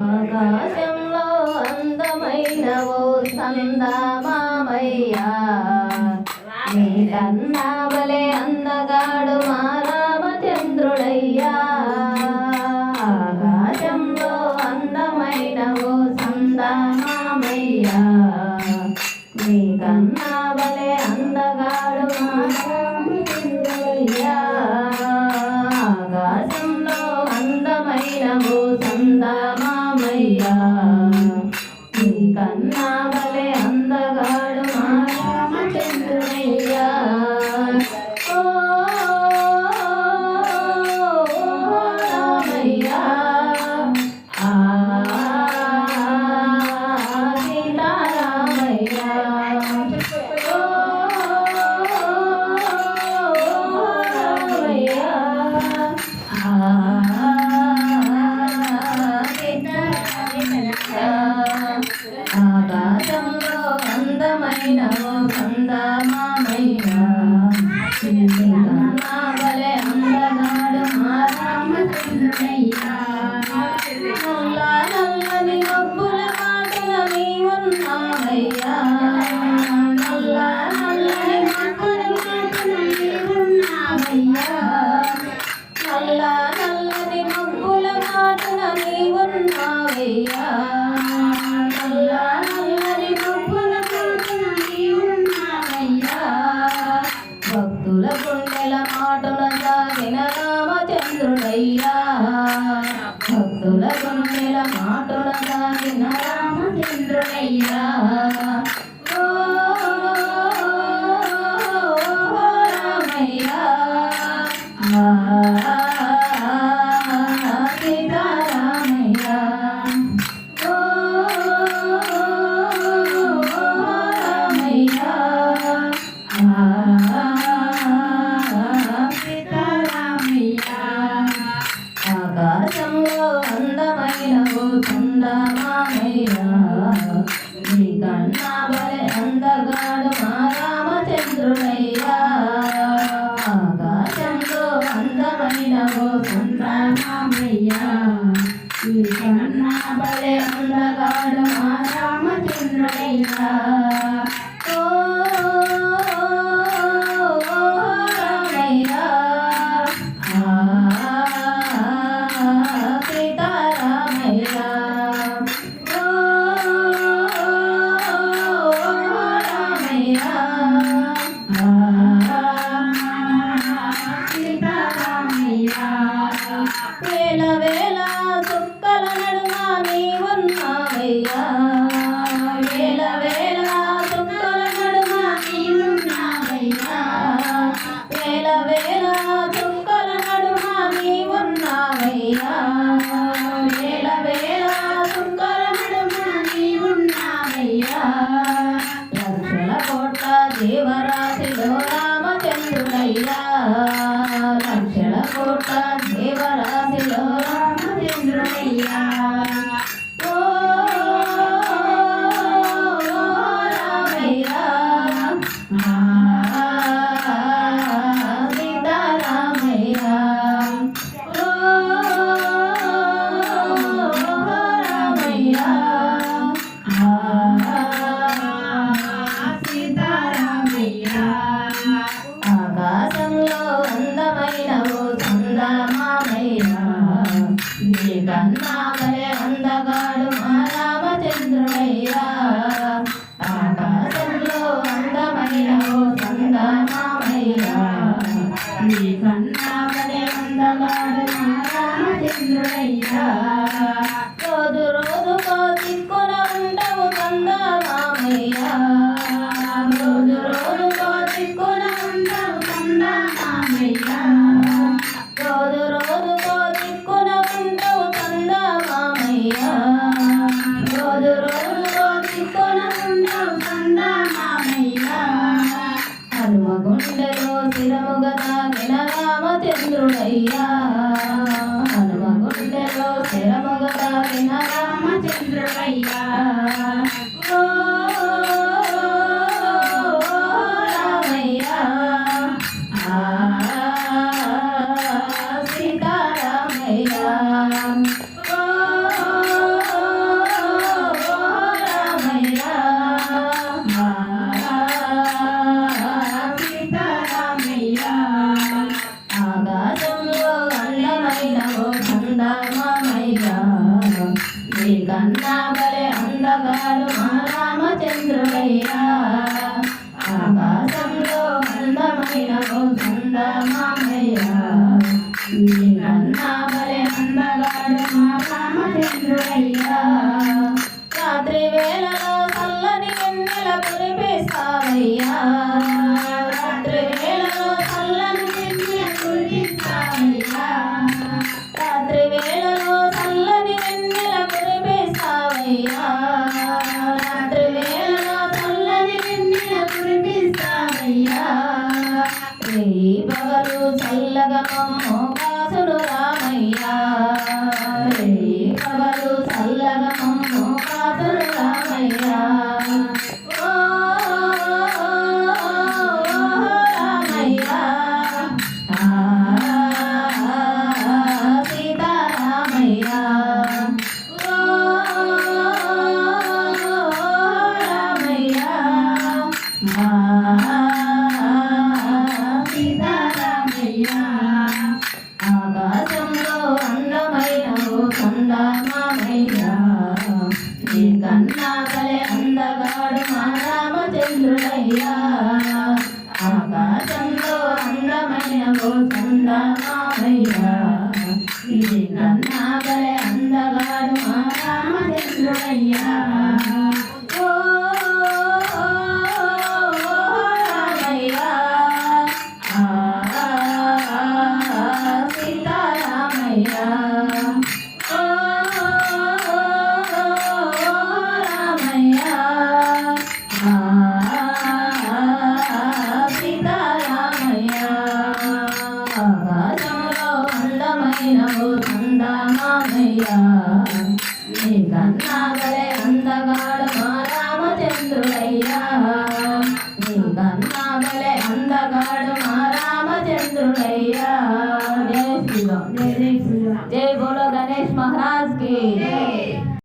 ఆకాశంలో అందమైన ఓ సందమామయ్యా నీకన్నా బలే అందగాడు మా రామచంద్రుడయ్యా ఆకాశంలో అందమైన ఓ సందమామయ్యా నీకన్నా బలే అందగాడు మా రామచంద్రుడయ్యా ఆకాశంలో అందమైన ఓ సందమా ప్రియా నీకన్నా భలే అందగాడు మా రామచంద్రయ్యా ఓ రామయ్యా. ఆ సీతారామయ్యా ఓ భక్తుల గుండెల మాటల సాగిన రామచంద్రుడయ్యా. భక్తుల గుండెల మాటల సాగిన రామచంద్రుడయ్యా. கண்ணா పగలు చల్లగా మమ్మో కాసుడు రామయ్య. పగలు చల్లగా మమ్మో కాసుడు రామయ్య. Ah sonreía.